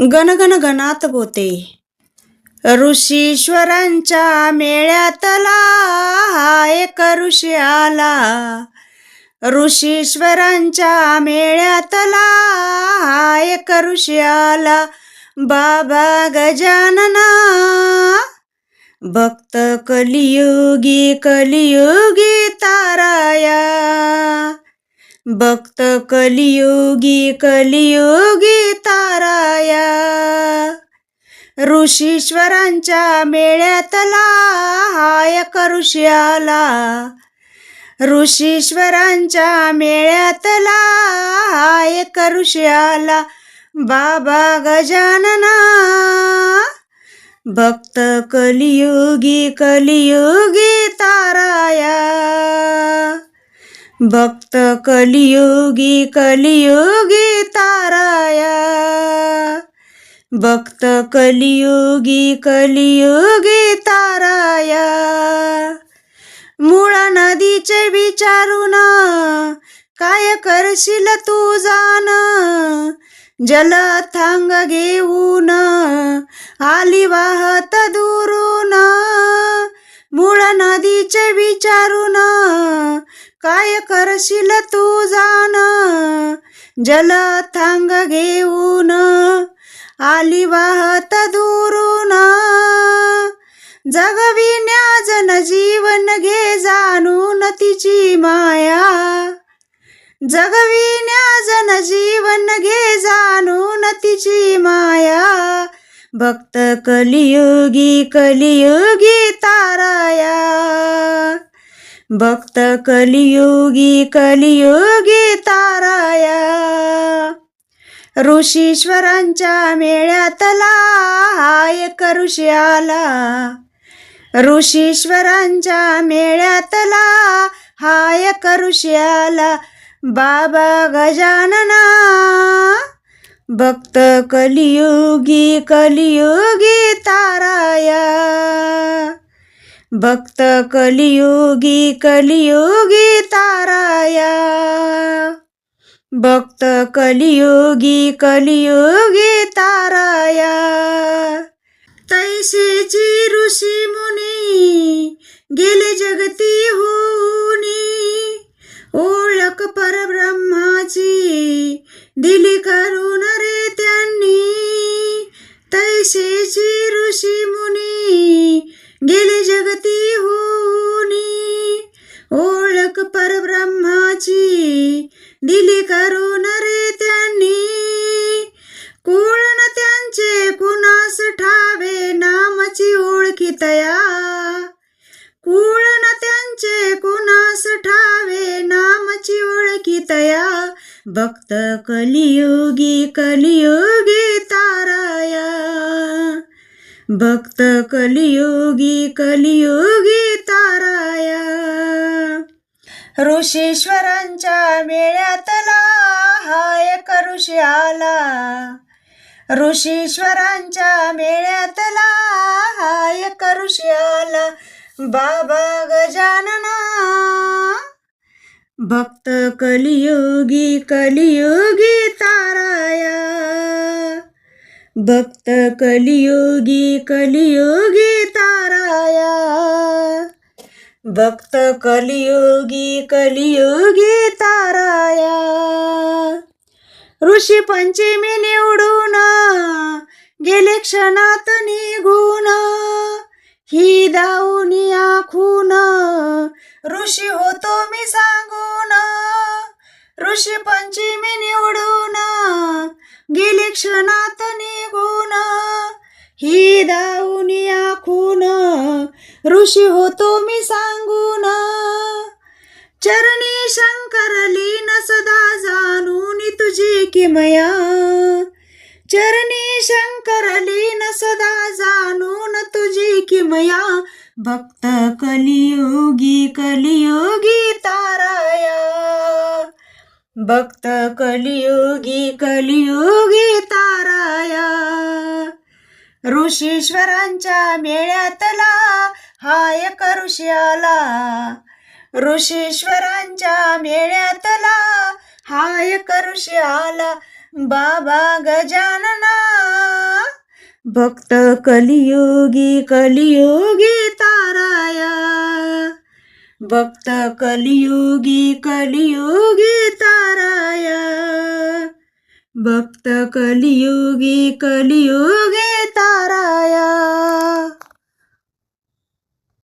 गणगण गणात बोते ऋषीश्वरांच्या मेळ्यातला हा एक ऋषी आला. ऋषीश्वरांच्या मेळ्यातला हा एक ऋषी आला. बाबा गजानना भक्त कलियुगी कलियुगी ताराया. भक्त कलियुगी कलियुगी ताराया. ऋषीश्वरांच्या मेळ्यातला हाय ऋषी आला. ऋषीश्वरांच्या मेळ्यातला हा ऋषी आला. बाबा गजानना भक्त कलियुगी कलियुगी ताराया. भक्त कलियुगी कलियुगी ताराया. भक्त कलियुगी कलियुगी ताराया. मुळा नदीचे विचारून काय करशील तू जाण जल थांग घेऊन आली वाहत दुरून. मूळ नदीचे विचारून काय करशील तू जाण जल थांग घेऊन आली वाहत दुरून. जगविण्या जन जीवन घे जाणून तिची माया. जगविण्या जन जीवन घे जाणून तिची माया. भक्त कलियुगी कलियुगी ताराया. भक्त कलियुगी कलियुगी ताराया. ऋषीश्वरांच्या मेळ्यातला हा एक ऋषी आला. ऋषीश्वरांच्या मेळ्यातला हा एक ऋषी आला. बाबा गजानना भक्त कलियुगी कलियुगी ताराया. भक्त कलियुगी कलियुगी ताराया. भक्त कलियुगी कलियुगी ताराया. तैसेची ऋषी मुनी गेले जगती होनी ओळख परब्रह्माची दिली करू त्यांचे कुणास ठावे नामाची ओळखी तया. कुळण त्यांचे कुणास ठावे नामाची ओळखी तया. भक्त कलियुगी कलियुगी ताराया. भक्त कलियुगी कलियुगी ताराया. ऋषीश्वरांच्या मेळ्यातला हा एक ऋषी आला. ऋषीश्वरांच्या मेळ्यातला हा एक ऋषी आला बाबा गजानना भक्त कलियुगी कलियुगी ताराया. भक्त कलियुगी कलियुगी ताराया. भक्त कलियुगी कलियुगी ताराया. ऋषी पंचमी निवडून गेले क्षणात निघून. ही दाऊनी आखून ऋषी होतो मी सांगून. ऋषी पंचमी निवडून गेले क्षणात निघून. ही दाऊनी आखून ऋषी होतो मी सांगून. चरणी शंकर लीन सदा जाणून तुझी किमया चरणी शंकर लीन सदा जाणून तुझी किमया भक्त कलियोगी कलियोगी ताराया. भक्त कलियुगी कलियोगी ताराया. ऋषीश्वरांच्या मेळ्यातला हा एक ऋषी आला ऋषीश्वरांच्या मेळ्यातला हाय ऋषी आला बाबा गजानना. भक्त कलियोगी कलियोगी ताराया. भक्त कलियोगी कलियोगी ताराया. भक्त कलियोगी कलियोगी ताराया.